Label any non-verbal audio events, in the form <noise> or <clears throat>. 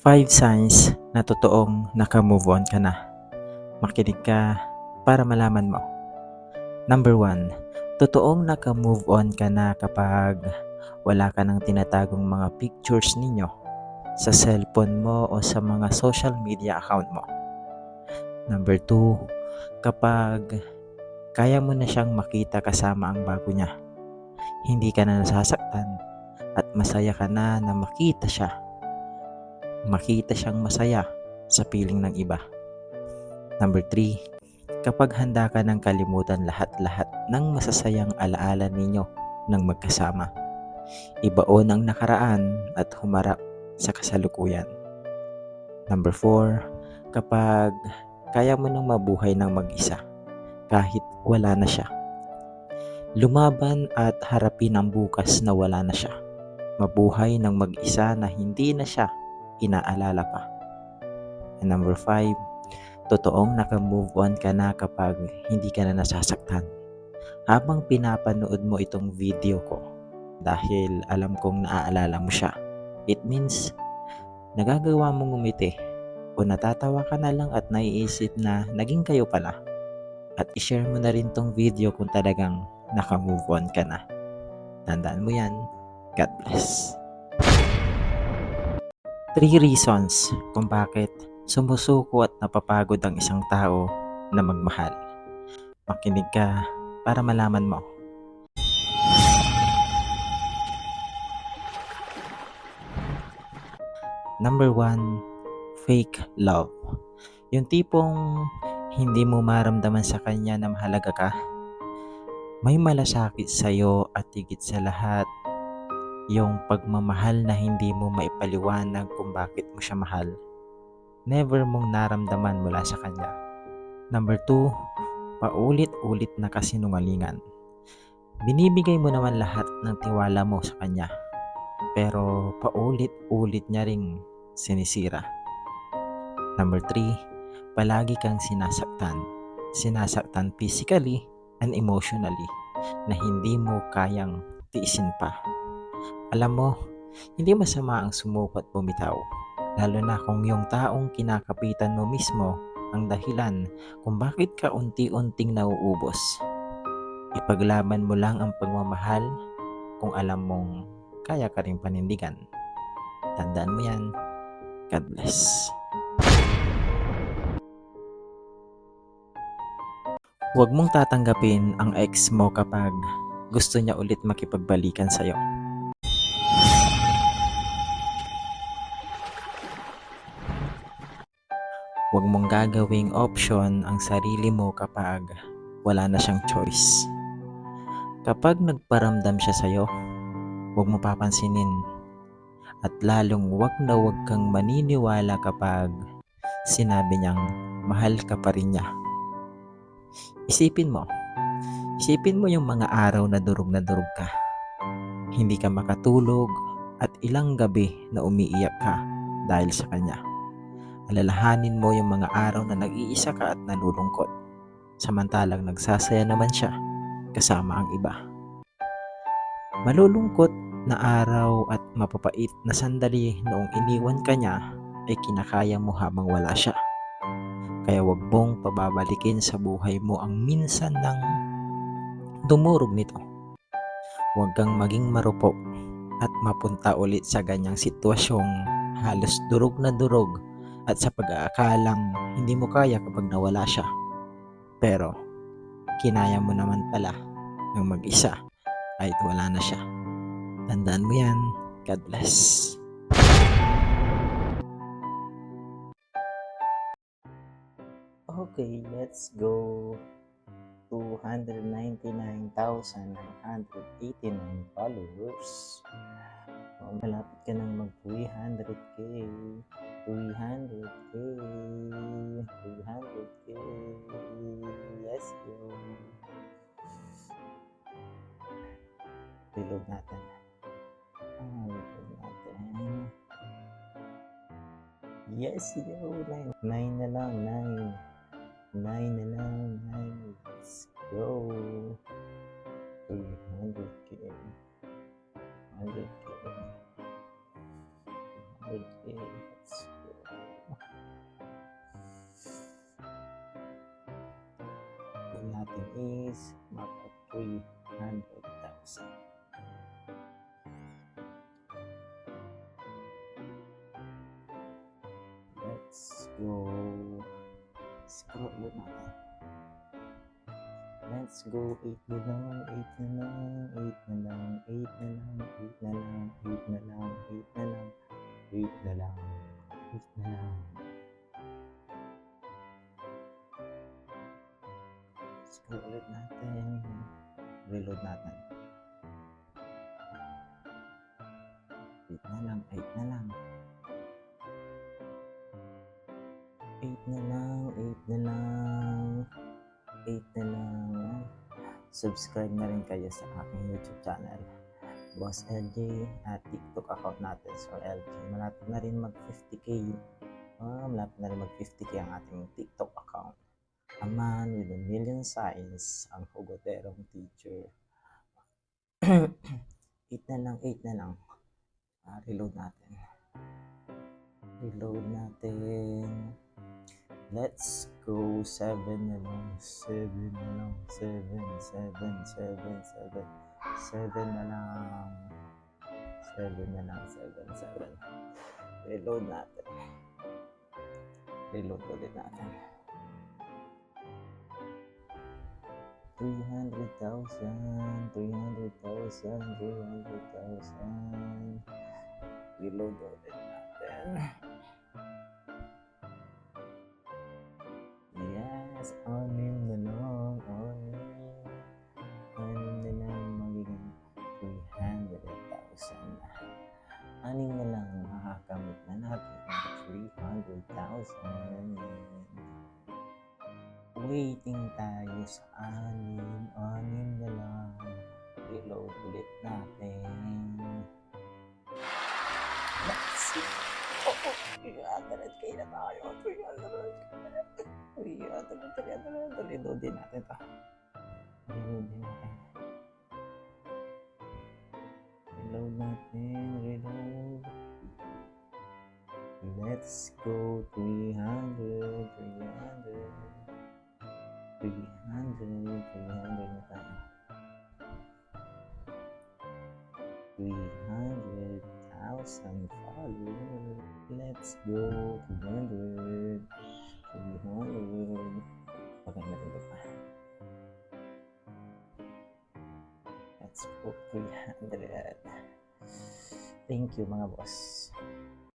5 signs na totoong naka-move on ka na. Makinig ka para malaman mo. Number 1. Totoong naka-move on ka na kapag wala ka ng tinatagong mga pictures ninyo sa cellphone mo o sa mga social media account mo. Number 2. Kapag kaya mo na siyang makita kasama ang bago niya. Hindi ka na nasasaktan at masaya ka na na makita siya makita siyang masaya sa piling ng iba. Number 3, kapag handa ka ng kalimutan lahat-lahat ng masasayang alaala ninyo ng magkasama. Ibaon ang nakaraan at humarap sa kasalukuyan. Number 4, kapag kaya mo nang mabuhay ng mag-isa kahit wala na siya. Lumaban at harapin ang bukas na wala na siya. Mabuhay ng mag-isa na hindi na siya inaalala pa. And number five, totoong naka-move on ka na kapag hindi ka na nasasaktan. Habang pinapanood mo itong video ko, dahil alam kong naaalala mo siya, it means nagagawa mong umiti o natatawa ka na lang at naiisip na naging kayo pala. At ishare mo na rin tong video kung talagang naka-move on ka na. Tandaan mo yan. God bless. Three reasons kung bakit sumusuko at napapagod ang isang tao na magmahal. Makinig ka para malaman mo. Number one, fake love. Yung tipong hindi mo maramdaman sa kanya na mahalaga ka. May malasakit sa'yo at higit sa lahat, yung pagmamahal na hindi mo maipaliwanag kung bakit mo siya mahal. Never mong naramdaman mula sa kanya. Number two, paulit-ulit na kasinungalingan. Binibigay mo naman lahat ng tiwala mo sa kanya. Pero paulit-ulit niya ring sinisira. Number three, palagi kang sinasaktan. Sinasaktan physically and emotionally na hindi mo kayang tiisin pa. Alam mo, hindi masama ang sumuko at bumitaw. Lalo na kung yung taong kinakapitan mo mismo ang dahilan kung bakit ka unti-unting nauubos. Ipaglaban mo lang ang pagmamahal kung alam mong kaya ka rin panindigan. Tandaan mo yan. God bless. Huwag mong tatanggapin ang ex mo kapag gusto niya ulit makipagbalikan sa'yo. Huwag mong gagawing option ang sarili mo kapag wala na siyang choice. Kapag nagparamdam siya sa'yo, huwag mo papansinin. At lalong huwag na huwag kang maniniwala kapag sinabi niyang mahal ka pa rin niya. Isipin mo, isipin mo yung mga araw na durog na durog ka. Hindi ka makatulog at ilang gabi na umiiyak ka dahil sa kanya alalahanin mo yung mga araw na nag-iisa ka at nalulungkot. Samantalang nagsasaya naman siya kasama ang iba. Malulungkot na araw at mapapait na sandali noong iniwan ka niya ay kinakaya mo habang wala siya. Kaya wag mong pababalikin sa buhay mo ang minsan nang dumurog nito. Huwag kang maging marupok at mapunta ulit sa ganyang sitwasyong halos durog na durog at sa pag-aakalang hindi mo kaya kapag nawala siya. Pero, kinaya mo naman pala ng mag-isa kahit wala na siya. Tandaan mo yan. God bless. Okay, let's go. 299,989 followers. Oh, malapit ka nang mag 300k. 300k. Yes, go. Oh, nine. Nine na lang. Nine. Nine na lang. Nine. Let's go. 100k. 100k. 100k. Let's go. Goal natin is maka 3. Go. Scroll ulit natin. Let's go. 8 na lang, 8 na lang, 8 na lang, 8 na lang, 8 na lang, 8 na lang, 8 na lang, 8 na lang, 8 na lang. Scroll ulit natin. Reload natin. 8 na lang, 8 na lang. 8 na lang, 8 na lang. 8 na lang. Subscribe na rin kayo sa aking YouTube channel. Boss LJ at TikTok account natin so LJ. Malapit na rin mag 50k. Ah, malapit na rin mag 50k ang ating TikTok account. A man with a million signs, ang hugoterong teacher. <clears throat> 8 na lang, 8 na lang. Ah, reload natin. Reload natin. Let's go. 7 na lang. 7 na lang. 7, 7, 7, 7. 7 na lang. 7 na lang. 7, 7. Reload natin. Reload ulit natin. 300,000, 300,000, 300,000. Reload ulit natin. Ang 300,000. Waiting tayo sa anim, anim na lang. Reload ulit natin. Let's see. Oh, oh, 300k na tayo. 300k. 300, 300. Reload din natin to. Reload din natin. Reload natin. Reload. Let's go. 300, 300. 300, 300 na tayo. 300,000 followers. Let's go. 300. 300. Okay, natin ito pa. Let's go. 300. Thank you mga boss.